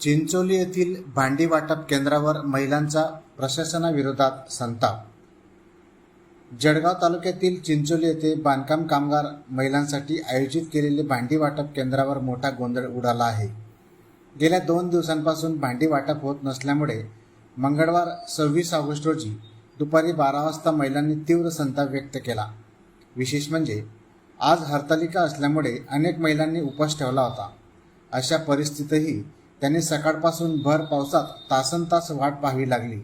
चिंचोली येथील भांडी वाटप केंद्रावर महिलांचा प्रशासनाविरोधात संताप. जळगाव तालुक्यातील चिंचोली येथे बांधकाम कामगार महिलांसाठी आयोजित केलेले भांडी वाटप केंद्रावर मोठा गोंधळ उडाला आहे. गेल्या दोन दिवसांपासून भांडी वाटप होत नसल्यामुळे मंगळवार सव्वीस ऑगस्ट रोजी दुपारी बारा वाजता महिलांनी तीव्र संताप व्यक्त केला. विशेष म्हणजे आज हरतालिका असल्यामुळे अनेक महिलांनी उपवास ठेवला होता. अशा परिस्थितीतही त्यांनी सकाळपासून भर पावसात तासन तास वाट पाहावी लागली.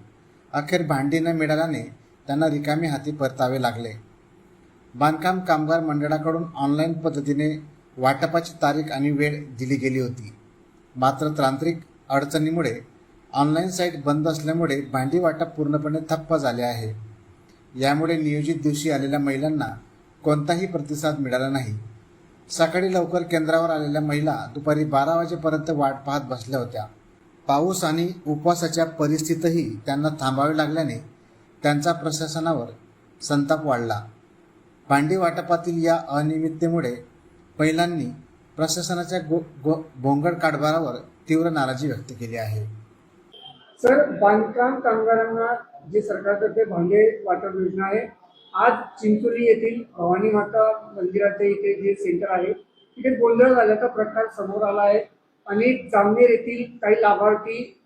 अखेर भांडी न मिळाल्याने त्यांना रिकामी हाती परतावे लागले. बांधकाम कामगार मंडळाकडून ऑनलाईन पद्धतीने वाटपाची तारीख आणि वेळ दिली गेली होती. मात्र तांत्रिक अडचणीमुळे ऑनलाईन साईट बंद असल्यामुळे भांडी वाटप पूर्णपणे ठप्प झाले आहे. यामुळे नियोजित दिवशी आलेल्या महिलांना कोणताही प्रतिसाद मिळाला नाही. सकाळी लवकर केंद्रावर आलेल्या महिला दुपारी बारा वाजेपर्यंत वाट पाहत बसल्या होत्या. पाऊस आणि उपवासाच्या परिस्थितीतही त्यांना थांबावे लागल्याने त्यांचा प्रशासनावर संताप वाढला. भांडी वाटपातील या अनियमिततेमुळे महिलांनी प्रशासनाच्या गो गो भोंगड कारभारावर तीव्र नाराजी व्यक्त केली आहे. सर बांधकाम कामगारांना जी सरकारतर्फे भांडे वाटप योजना आहे आज चिंचोली येथील भवानी माता मंदिराच्या इथे जे सेंटर आहे तिथे गोंधळ झाल्याचा प्रकार समोर आला आहे. आणि जामनेर येथील काही लाभार्थी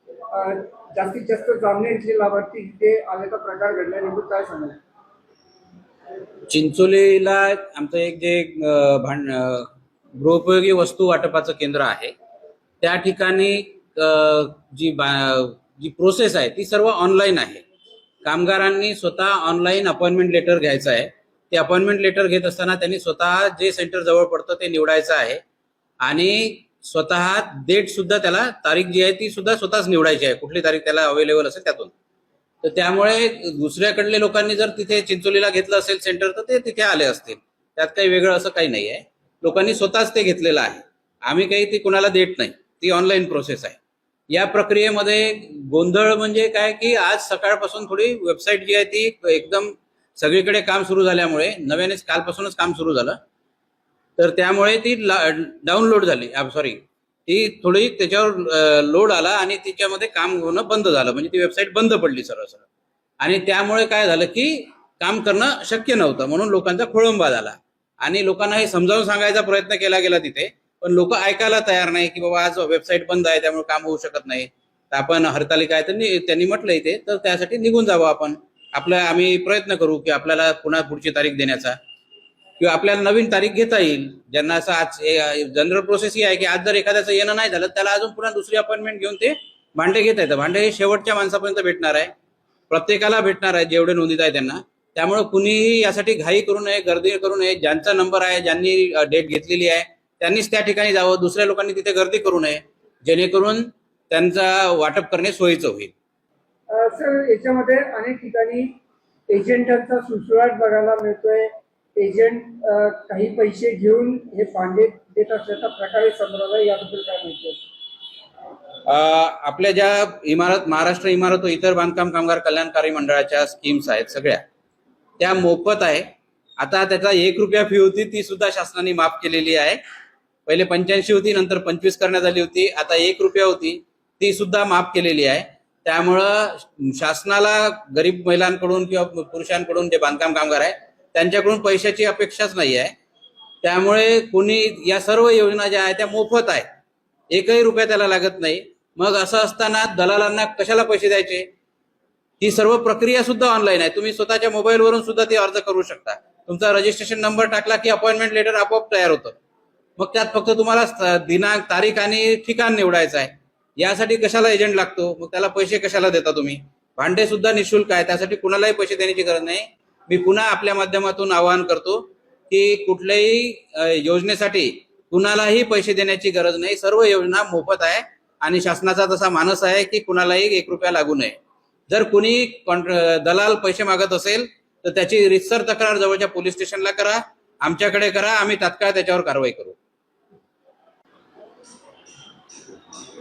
जास्तीत जास्त जामनेर येथील लाभार्थी तिथे आल्याचा प्रकार घडला नेमकं काय सांगाल? चिंचोलीला आमचं एक जे भांड गृहोपयोगी वस्तू वाटपाचं केंद्र आहे. त्या ठिकाणी जी बा- जी प्रोसेस आहे ती सर्व ऑनलाईन आहे. कामगारांनी स्वतः ऑनलाईन अपॉइंटमेंट लेटर घ्यायचं आहे. ते अपॉइंटमेंट लेटर घेत असताना त्यांनी स्वतः जे सेंटर जवळ पडतं ते निवडायचं आहे. आणि स्वतः डेट सुद्धा त्याला तारीख जी आहे ती सुद्धा स्वतःच निवडायची आहे. कुठली तारीख त्याला अवेलेबल असेल त्यातून. तर त्यामुळे दुसऱ्याकडले लोकांनी जर तिथे चिंचोलीला घेतलं असेल सेंटर तर ते तिथे आले असतील. त्यात काही वेगळं असं काही नाही आहे लोकांनी स्वतःच ते घेतलेलं आहे. आम्ही काही ती कुणाला देत नाही. ती ऑनलाईन प्रोसेस आहे. या प्रक्रियेमध्ये गोंधळ म्हणजे काय की आज सकाळपासून थोडी वेबसाईट जी आहे ती एकदम सगळीकडे काम सुरू झाल्यामुळे नव्यानेच कालपासूनच काम सुरू झालं. तर त्यामुळे ती डाउनलोड झाली. Ah, सॉरी ती थोडी त्याच्यावर लोड आला आणि तिच्यामध्ये काम होणं बंद झालं. म्हणजे ती वेबसाईट बंद पडली सरळ सरळ आणि त्यामुळे काय झालं की काम करणं शक्य नव्हतं. म्हणून लोकांचा खोळंबा झाला. आणि लोकांना हे समजावून सांगायचा प्रयत्न केला गेला तिथे. पण लोक ऐकायला तयार नाही की बाबा आज वेबसाईट बंद आहे त्यामुळे काम होऊ शकत नाही. तर आपण हरतालिका आहे तर त्यांनी म्हटलं इथे तर त्यासाठी निघून जावं आपण. आपला आम्ही प्रयत्न करू की आपल्याला पुन्हा पुढची तारीख देण्याचा. किंवा आपल्याला नवीन तारीख घेता येईल. ज्यांना असं आज जनरल प्रोसेस ही आहे की आज जर एखाद्याचं येणं नाही झालं त्याला अजून पुन्हा दुसरी अपॉइंटमेंट घेऊन ते भांडे घेता येतं. भांडे हे शेवटच्या माणसापर्यंत भेटणार आहे. प्रत्येकाला भेटणार आहे जेवढे नोंदीत आहे त्यांना. त्यामुळे कुणीही यासाठी घाई करू नये गर्दी करू नये. ज्यांचा नंबर आहे ज्यांनी डेट घेतलेली आहे त्यांनीच त्या ठिकाणी जावं दुसऱ्या लोकांनी तिथे गर्दी करू नये जेणेकरून त्यांचा वाटप करणे सोयीचं होईल. सर याच्यामध्ये अनेक ठिकाणी एजंटांचा सुसुराट बघायला मिळतोय. एजंट काही पैसे घेऊन हे भांडे देत असल्याचा प्रकारे समोर आला याबद्दल काय माहिती आपल्या ज्या इमारत महाराष्ट्र इमारत व इतर बांधकाम कामगार कल्याणकारी मंडळाच्या स्कीम्स आहेत सगळ्या त्या मोफत आहे. आता त्याचा एक रुपया फी होती ती सुद्धा शासनाने माफ केलेली आहे. पहिले पंच्याऐंशी होती नंतर पंचवीस करण्यात आली होती आता एक रुपया होती ती सुद्धा माफ केलेली आहे. त्यामुळं शासनाला गरीब महिलांकडून किंवा पुरुषांकडून जे बांधकाम कामगार आहे त्यांच्याकडून पैशाची अपेक्षाच नाही आहे. त्यामुळे कोणी या सर्व योजना ज्या आहेत त्या मोफत आहे एकही रुपया त्याला लागत नाही. मग असं असताना दलालांना कशाला पैसे द्यायचे? ही सर्व प्रक्रिया सुद्धा ऑनलाईन आहे. तुम्ही स्वतःच्या मोबाईलवरून सुद्धा ती अर्ज करू शकता. तुमचा रजिस्ट्रेशन नंबर टाकला की अपॉइंटमेंट लेटर आपोआप तयार होतं. मग त्यात फक्त तुम्हाला दिनांक तारीख आणि ठिकाण निवडायचं आहे. यासाठी कशाला एजंट लागतो? मग त्याला पैसे कशाला देता तुम्ही? भांडे सुद्धा निशुल्क आहे. त्यासाठी कुणालाही पैसे देण्याची गरज नाही. मी पुन्हा आपल्या माध्यमातून आवाहन करतो की कुठल्याही योजनेसाठी कुणालाही पैसे देण्याची गरज नाही. सर्व योजना मोफत आहे आणि शासनाचा तसा मानस आहे की कुणालाही एक रुपया लागू नये. जर कुणी दलाल पैसे मागत असेल तर त्याची रितसर तक्रार जवळच्या पोलीस स्टेशनला करा. आमच्याकडे करा. आम्ही तात्काळ त्याच्यावर कारवाई करू.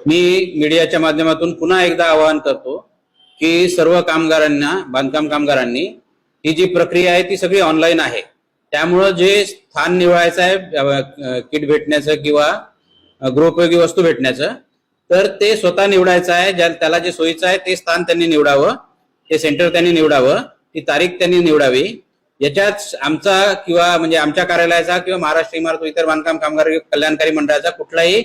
मी मीडियाच्या माध्यमातून पुन्हा एकदा आवाहन करतो की सर्व कामगारांना बांधकाम कामगारांनी ही जी प्रक्रिया आहे ती सगळी ऑनलाईन आहे. त्यामुळं जे स्थान निवडायचं आहे किट भेटण्याचं किंवा गृहोपयोगी वस्तू भेटण्याचं तर ते स्वतः निवडायचं आहे ज्या त्याला जे सोयीचं आहे ते स्थान त्यांनी निवडावं ते सेंटर त्यांनी निवडावं ती तारीख त्यांनी निवडावी. याच्यात आमचा किंवा म्हणजे आमच्या कार्यालयाचा किंवा महाराष्ट्र इमारत इतर बांधकाम कामगार कल्याणकारी मंडळाचा कुठलाही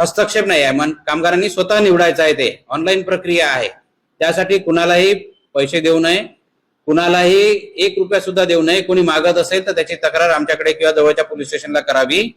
हस्तक्षेप नाही आहे. मन कामगारांनी स्वतः निवडायचं आहे ते. ऑनलाईन प्रक्रिया आहे. त्यासाठी कुणालाही पैसे देऊ नये. कुणालाही एक रुपया सुद्धा देऊ नये. कोणी मागत असेल तर त्याची तक्रार आमच्याकडे किंवा जवळच्या पोलीस स्टेशनला करावी.